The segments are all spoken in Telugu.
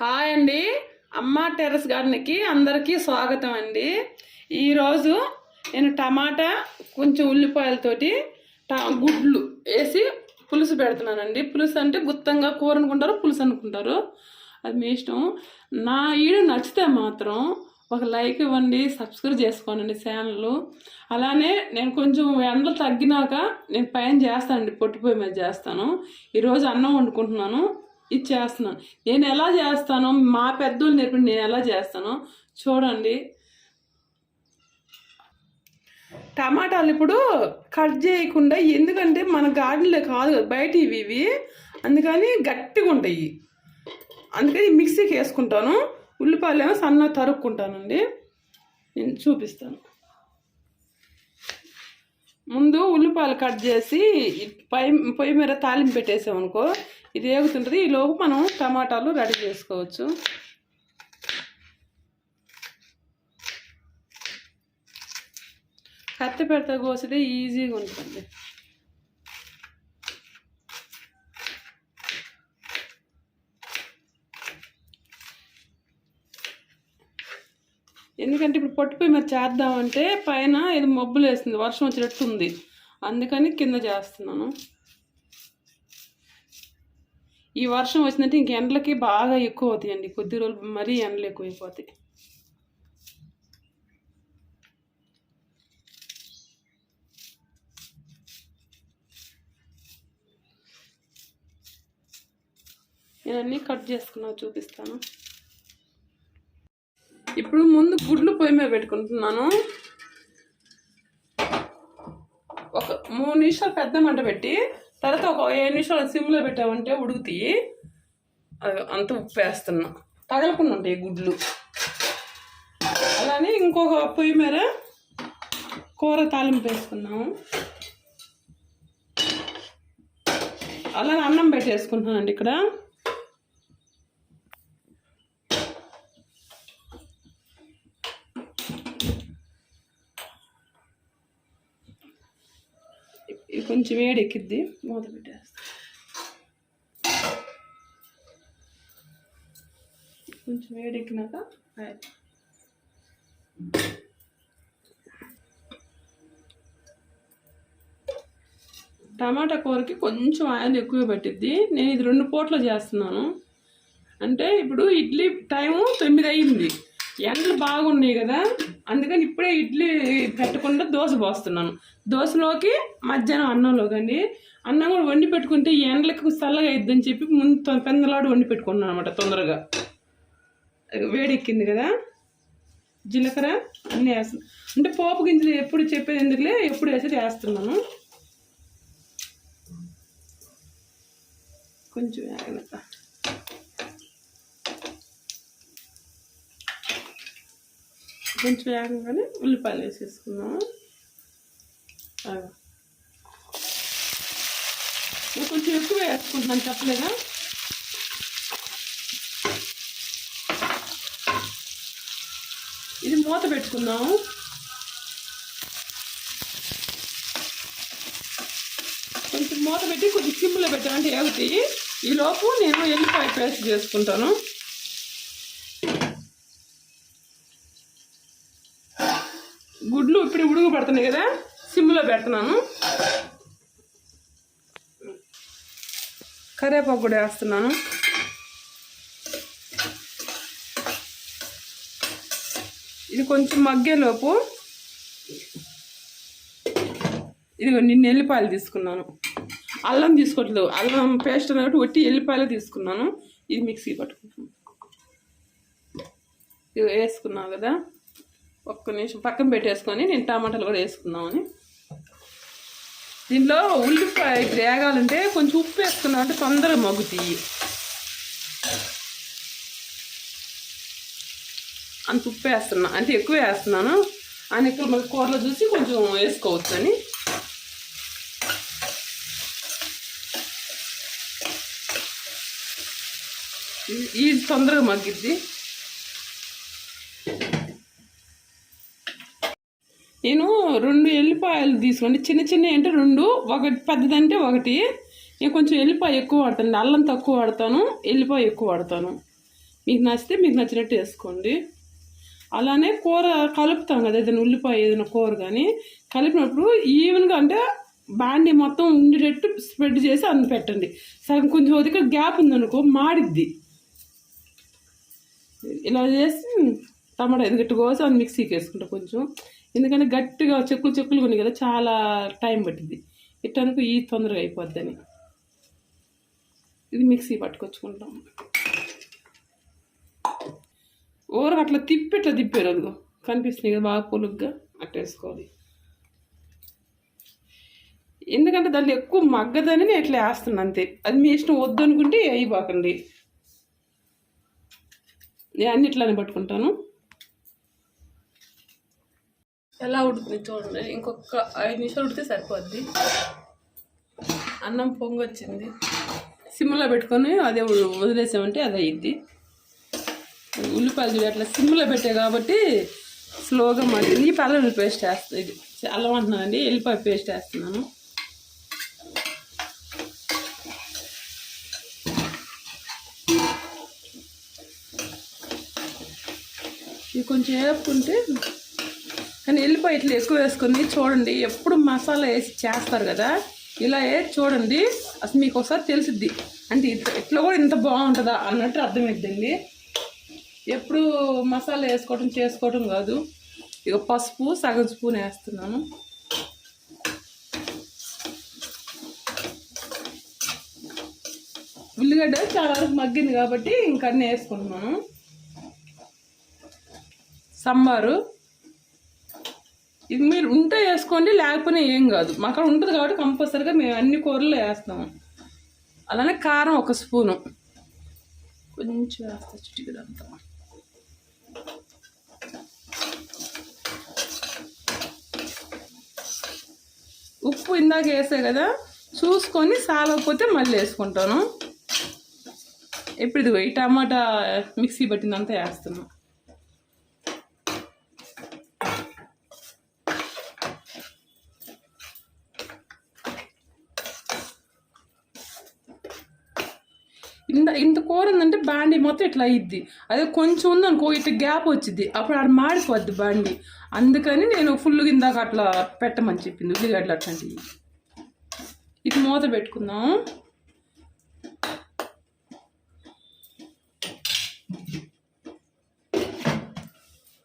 హాయ్ అండి. అమ్మ టెర్రస్ గార్డెన్కి అందరికీ స్వాగతం అండి. ఈరోజు నేను టమాటా కొంచెం ఉల్లిపాయలతోటి ట గుడ్లు వేసి పులుసు పెడుతున్నానండి. పులుసు అంటే గుత్తంగా కూర అనుకుంటారు పులుసు అనుకుంటారు. అది మీ ఇష్టం. నా ఈడు నచ్చితే మాత్రం ఒక లైక్ ఇవ్వండి సబ్స్క్రైబ్ చేసుకోనండి ఛానల్. అలానే నేను కొంచెం ఎండలు తగ్గినాక నేను పైన చేస్తానండి పొట్టిపోయి మీద చేస్తాను. ఈరోజు అన్నం వండుకుంటున్నాను. ఇది చేస్తున్నాను నేను ఎలా చేస్తానో మా పెద్దోళ్ళు నేర్పి నేను ఎలా చేస్తానో చూడండి. టమాటాలు ఇప్పుడు కట్ చేయకుండా ఎందుకంటే మన గార్డెన్లో కాదు కదా బయట ఇవి ఇవి. అందుకని గట్టిగా ఉంటాయి. అందుకని మిక్సీకి వేసుకుంటాను. ఉల్లిపాయలు ఏమో సన్న తరుక్కుంటానండి. నేను చూపిస్తాను. ముందు ఉల్లిపాయలు కట్ చేసి పొయ్యి పొయ్యి మీద తాలింపు పెట్టేసామనుకో ఇది ఏగుతుంటుంది. ఈ లోపు మనం టమాటాలు రెడీ చేసుకోవచ్చు. కత్తి పెడతా కోసితే ఈజీగా ఉంటుంది ఎందుకంటే ఇప్పుడు పొట్టిపోయి మరి చేద్దామంటే పైన ఇది మబ్బులు వేస్తుంది వర్షం వచ్చినట్టు ఉంది అందుకని కింద చేస్తున్నాను. ఈ వర్షం వచ్చిందంటే ఇంక ఎండలకి బాగా ఎక్కువ అవుతాయండి కొద్ది రోజులు మరీ ఎండలు ఎక్కువైపోతాయి. నేను అన్నీ కట్ చేసుకున్నా చూపిస్తాను. ఇప్పుడు ముందు గుడ్లు పొయ్యి మీద పెట్టుకుంటున్నాను. ఒక మూడు నిమిషాలు పెద్ద మంట పెట్టి తర్వాత ఒక ఏడు నిమిషాలు సిమ్లో పెట్టామంటే ఉడుకుతాయి అది అంత ఉప్పు వేస్తున్నా తగలకుండా ఉంటాయి గుడ్లు. అలానే ఇంకొక పొయ్యి మీద కూర తాలింపు వేసుకున్నాము. అలానే అన్నం పెట్టేసుకుంటున్నానండి ఇక్కడ. కొంచెం వేడి ఎక్కిద్ది మూత పెట్టేస్తా. కొంచెం వేడి ఎక్కినాక ఆయిల్. టమాటా కూరకి కొంచెం ఆయిల్ ఎక్కువ పట్టిద్ది. నేను ఇది రెండు పూటలు చేస్తున్నాను. అంటే ఇప్పుడు ఇడ్లీ టైము తొమ్మిది అయింది. ఎండలు బాగున్నాయి కదా అందుకని ఇప్పుడే ఇడ్లీ పెట్టకుండా దోశ పోస్తున్నాను. దోశలోకి మధ్యాహ్నం అన్నంలోకి అండి. అన్నం కూడా వండి పెట్టుకుంటే ఈ ఎండలకు చల్లగా అయిద్దని చెప్పి ముందు పెందలాడు వండి పెట్టుకున్నాను అనమాట తొందరగా. వేడెక్కింది కదా. జీలకర్ర అన్నీ వేస్తున్నాను అంటే పోపు గింజలు ఎప్పుడు చెప్పేది ఎందుకులే ఎప్పుడు వేసేది వేస్తున్నాను. కొంచెం కొంచెం వేగంగానే ఉల్లిపాయలు వేసేసుకున్నాము కొంచెం ఎక్కువ వేసుకుంటున్నాను చెప్పలేదా? ఇది మూత పెట్టుకుందాము. కొంచెం మూత పెట్టి కొంచెం సిమ్లో పెట్టామంటే ఏగుతాయి. ఈ లోపు నేను ఎల్లిపాయ పేస్ట్ చేసుకుంటాను. గుడ్లు ఇప్పుడు ఉడుగు పడుతున్నాయి కదా సిమ్లో పెడుతున్నాను. కరివేపాకు కూడా వేస్తున్నాను. ఇది కొంచెం మగ్గేలోపు ఇదిగో నిన్న ఎల్లిపాయలు తీసుకున్నాను. అల్లం తీసుకోవట్లేదు. అల్లం పేస్ట్ అన్నట్టు ఒట్టి ఎల్లిపాయలు తీసుకున్నాను. ఇది మిక్సీ పట్టుకుంటాను ఇది వేసుకున్నావు కదా. ఒక్క నిమిషం పక్కన పెట్టేసుకొని నేను టమాటాలు కూడా వేసుకుందామని. దీంట్లో ఉల్లిపాయ వేగాలంటే కొంచెం ఉప్పు వేసుకున్నాం అంటే తొందరగా మగ్గుతాయి. అంత ఉప్పు వేస్తున్నా అంటే ఎక్కువ వేస్తున్నాను. అని ఎక్కువ మళ్ళీ కూరలో చూసి కొంచెం వేసుకోవచ్చు అని ఇది తొందరగా మగ్గిద్ది. నేను రెండు ఎల్లిపాయలు తీసుకోండి చిన్న చిన్న అంటే రెండు ఒకటి పెద్దదంటే ఒకటి. నేను కొంచెం ఎల్లిపాయ ఎక్కువ వాడతాను అల్లం తక్కువ వాడతాను ఎల్లిపాయ ఎక్కువ వాడతాను. మీకు నచ్చితే మీకు నచ్చినట్టు వేసుకోండి. అలానే కూర కలుపుతాం కదా ఏదైనా ఉల్లిపాయ ఏదైనా కూర కానీ కలిపినప్పుడు ఈవెన్గా అంటే బాండి మొత్తం ఉండేటట్టు స్ప్రెడ్ చేసి అందు పెట్టండి. సగం కొంచెం ఒదిక గ్యాప్ ఉందనుకో మాడిద్ది. ఇలా చేసి టమాటా ఎదుగట్టు కోసి అది మిక్సీకి వేసుకుంటా కొంచెం. ఎందుకంటే గట్టిగా చెక్కులు చెక్కులు ఉన్నాయి కదా చాలా టైం పట్టింది. ఇట్టనుకో ఈ తొందరగా అయిపోద్దని. ఇది మిక్సీ పట్టుకొచ్చుకుంటాం. ఓర అట్లా తిప్పి ఇట్లా తిప్పారు అదిగో. కనిపిస్తుంది కదా బాగా పొలుగ్గా అట్టేసుకోవాలి ఎందుకంటే దాంట్లో ఎక్కువ మగ్గదని నేను ఇట్లా వేస్తున్నాను అంతే. అది మీ ఇష్టం వద్దు అనుకుంటే అయిపోకండి నేను అన్ని ఇట్లానే పట్టుకుంటాను. ఎలా ఉడుకుతుంది చూడండి. ఇంకొక ఐదు నిమిషాలు ఉడితే సరిపోద్ది. అన్నం పొంగొచ్చింది. సిమ్లో పెట్టుకొని అదే వదిలేసామంటే అది అయ్యిద్ది ఉల్లిపాయలు చూడ అట్లా సిమ్లో పెట్టే కాబట్టి స్లోగా మగ్గింది. ఈ పల్లెలు పేస్ట్ వేస్తుంది ఇది అల్లం అంటున్నానండి ఎల్లిపాయ పేస్ట్ వేస్తున్నాను. ఇది కొంచెం వేపుకుంటే కానీ ఎల్లిపాయ ఇట్లా ఎక్కువ వేసుకుంది. చూడండి ఎప్పుడు మసాలా వేసి చేస్తారు కదా ఇలా వేసి చూడండి అసలు మీకు ఒకసారి తెలిసిద్ది. అంటే ఇట్లా ఇట్లా కూడా ఇంత బాగుంటుందా అన్నట్టు అర్థమైద్దండి. ఎప్పుడు మసాలా వేసుకోవటం చేసుకోవటం కాదు. ఇక పసుపు సగం స్పూన్ వేస్తున్నాను. ఉల్లిగడ్డ చాలా వరకు మగ్గింది కాబట్టి ఇంకన్నీ వేసుకుంటున్నాను. సాంబారు. ఇది మీరు ఉంటే వేసుకోండి లేకపోయినా ఏం కాదు. మాకు అక్కడ ఉంటుంది కాబట్టి కంపల్సరీగా మేము అన్ని కూరలు వేస్తాము. అలానే కారం ఒక స్పూను. కొంచెం వేస్తా చిటికడంతా. ఉప్పు ఇందాక వేసా కదా చూసుకొని సాలకపోతే మళ్ళీ వేసుకుంటాను. ఇప్పుడు ఇది టమాటా మిక్సీ పట్టిందంతా వేస్తున్నాం ఇంత ఇంత ఉందంటే బాండి మొత్తం ఇట్లా అయ్యిద్ది అదే కొంచెం ఉందనుకో ఇట్లా గ్యాప్ వచ్చింది అప్పుడు ఆడ మాడిపోద్ది బాండి. అందుకని నేను ఫుల్ ఇందాక అట్లా పెట్టమని చెప్పింది ఉల్లిగడ్డలు అట్లాంటివి. ఇది మూత పెట్టుకుందాం.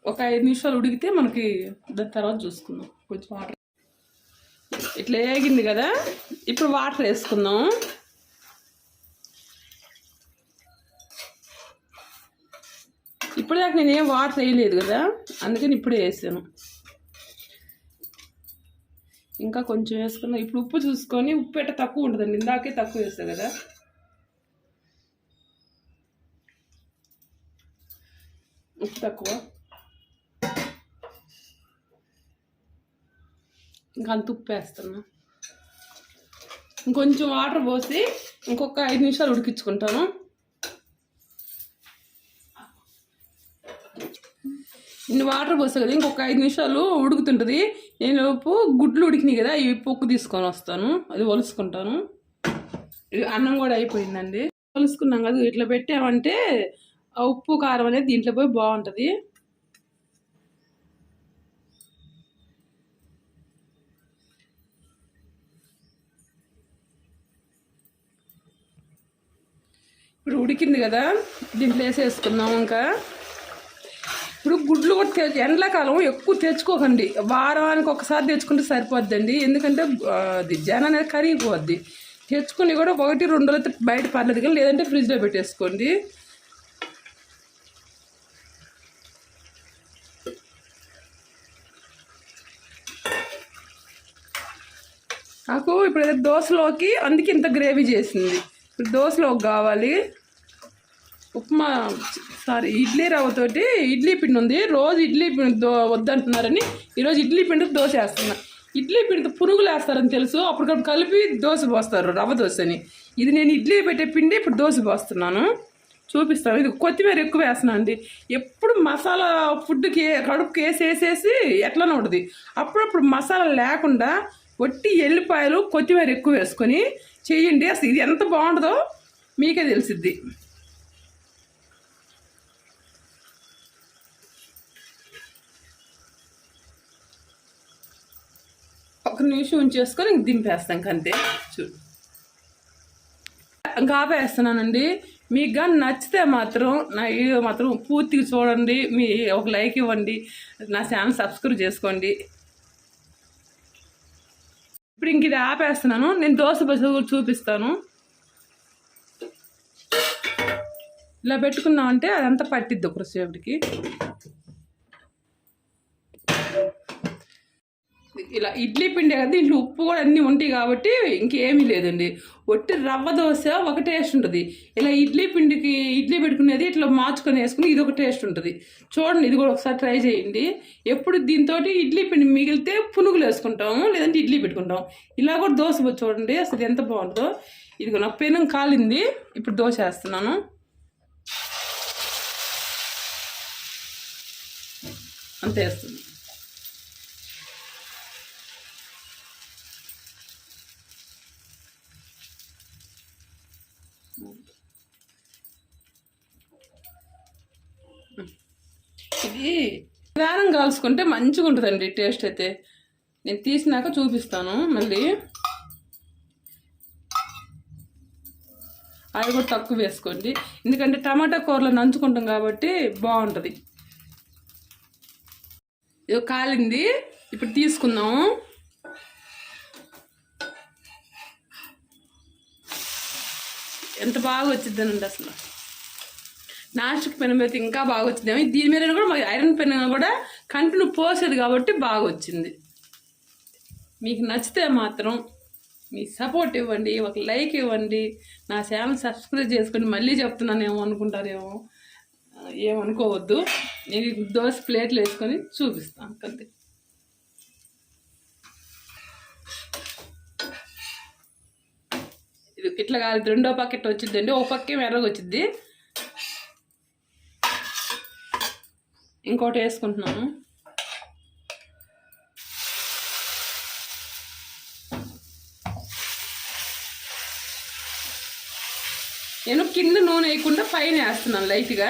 ఒక ఐదు నిమిషాలు ఉడికితే మనకి దాని తర్వాత చూసుకుందాం. కొంచెం వాటర్. ఇట్లా వేగింది కదా? ఇప్పుడు వాటర్ వేసుకుందాం. ఇప్పుడు నేను ఏం వాటర్ వేయలేదు కదా అందుకని ఇప్పుడే వేసాను. ఇంకా కొంచెం వేసుకున్నా. ఇప్పుడు ఉప్పు చూసుకొని ఉప్పు ఎట్ట తక్కువ ఉంటుందండి. ఇందాకే తక్కువ వేసా కదా. ఉప్పు తక్కువ. ఇంకా అంత ఉప్పు వేస్తున్నా. ఇంకొంచెం వాటర్ పోసి ఇంకొక ఐదు నిమిషాలు ఉడికించుకుంటాను. ఇన్ని వాటర్ పోస్తా కదా ఇంకొక ఐదు నిమిషాలు ఉడుకుతుంటుంది. నేను లోపు గుడ్లు ఉడికినాయి కదా ఇవి పొక్కు తీసుకొని వస్తాను అది ఒలుసుకుంటాను. అన్నం కూడా అయిపోయిందండి. ఒలుసుకున్నాం కదా ఇట్లా పెట్టామంటే ఆ ఉప్పు కారం అనేది దీంట్లో పోయి బాగుంటుంది. ఇప్పుడు ఉడికింది కదా దీంట్లో వేసేసుకుందాం ఇంకా. ఇప్పుడు గుడ్లు కూడా తెచ్చు ఎండాకాలం ఎక్కువ తెచ్చుకోకండి. వారానికి ఒకసారి తెచ్చుకుంటే సరిపోద్దండి. ఎందుకంటే అది జనం అనేది కరిగిపోద్ది. తెచ్చుకుని కూడా ఒకటి రెండు రోజులు అయితే బయట పర్లేదు కానీ లేదంటే ఫ్రిడ్జ్లో పెట్టేసుకోండి. నాకు ఇప్పుడు దోశలోకి అందుకే ఇంత గ్రేవీ చేసింది. ఇప్పుడు దోశలోకి కావాలి. ఉప్మా సారీ ఇడ్లీ రవ్వతోటి ఇడ్లీ పిండి ఉంది. రోజు ఇడ్లీ పిండి దో వద్దంటున్నారని ఈరోజు ఇడ్లీ పిండి దోశ వేస్తున్నా ఇడ్లీ పిండితో పునుగులు వేస్తారని తెలుసు. అప్పటికప్పుడు కలిపి దోశ పోస్తారు రవ్వ దోశని. ఇది నేను ఇడ్లీ పెట్టే పిండి ఇప్పుడు దోశ పోస్తున్నాను. చూపిస్తాను. ఇది కొత్తిమీర ఎక్కువ వేస్తున్నాను అండి. ఎప్పుడు మసాలా ఫుడ్కి కడుపుకి వేసేసేసి వేసేసి ఎట్లనే ఉంటుంది. అప్పుడప్పుడు మసాలా లేకుండా వట్టి ఎల్లిపాయలు కొత్తిమీర ఎక్కువ వేసుకొని చేయండి. అసలు ఇది ఎంత బాగుంటుందో మీకే తెలిసిద్ది. ఒక్క నిమిషం ఉంచేసుకొని ఇంక దింపేస్తాం ఇంక అంతే చూడు ఇంకా వేస్తున్నానండి మీకు కానీ నచ్చితే మాత్రం నా వీడియో మాత్రం పూర్తిగా చూడండి. మీ ఒక లైక్ ఇవ్వండి. నా ఛానల్ సబ్స్క్రైబ్ చేసుకోండి. ఇప్పుడు ఇంక ఇది ఆపేస్తున్నాను. నేను దోశ బస్సు కూడా చూపిస్తాను. ఇలా పెట్టుకున్నామంటే అదంతా పట్టిద్ది ఒకసేపటికి ఇలా ఇడ్లీ పిండి కదా దీంట్లో ఉప్పు కూడా అన్నీ ఉంటాయి కాబట్టి ఇంకేమీ లేదండి. ఒట్టి రవ్వ దోశ ఒక టేస్ట్ ఉంటుంది. ఇలా ఇడ్లీ పిండికి ఇడ్లీ పెట్టుకునేది ఇట్లా మార్చుకొని వేసుకుని ఇది ఒక టేస్ట్ ఉంటుంది. చూడండి ఇది కూడా ఒకసారి ట్రై చేయండి. ఎప్పుడు దీంతో ఇడ్లీ పిండి మిగిలితే పునుగులు వేసుకుంటాము లేదంటే ఇడ్లీ పెట్టుకుంటాం ఇలా కూడా దోశ పోయి చూడండి అసలు ఎంత బాగుంటుందో. ఇదిగో నా పెనం కాలింది ఇప్పుడు దోశ వేస్తున్నాను. అంతే వేస్తుంది ఇది రాసుకుంటే మంచిగా ఉంటుందండి టేస్ట్ అయితే. నేను తీసినాక చూపిస్తాను మళ్ళీ. అవి కూడా తక్కువ వేసుకోండి. ఎందుకంటే టమాటా కూరలో నంచుకుంటాం కాబట్టి బాగుంటుంది. ఇది కాలింది. ఇప్పుడు తీసుకుందాము. ఎంత బాగా వచ్చిందనండి అసలు. నాస్టిక్ పెన్ మీద ఇంకా బాగా వచ్చింది దీని మీద కూడా మాకు ఐరన్ పెన్ కూడా కంటిన్యూ పోసేది కాబట్టి బాగా వచ్చింది మీకు నచ్చితే మాత్రం మీ సపోర్ట్ ఇవ్వండి ఒక లైక్ ఇవ్వండి నా ఛానల్ సబ్స్క్రైబ్ చేసుకుని మళ్ళీ చెప్తున్నాను ఏమో అనుకుంటారేమో. ఏమనుకోవద్దు. నేను దోశ ప్లేట్లు వేసుకొని చూపిస్తాను. అంతే. ఇది ఇట్లా కాదు రెండో పకెట్ వచ్చిందండి. ఒక పక్కే ఎర్రగా వచ్చింది ఇంకోటి వేసుకుంటున్నాను. నేను కింద నూనె వేయకుండా పైన వేస్తున్నాను లైట్గా.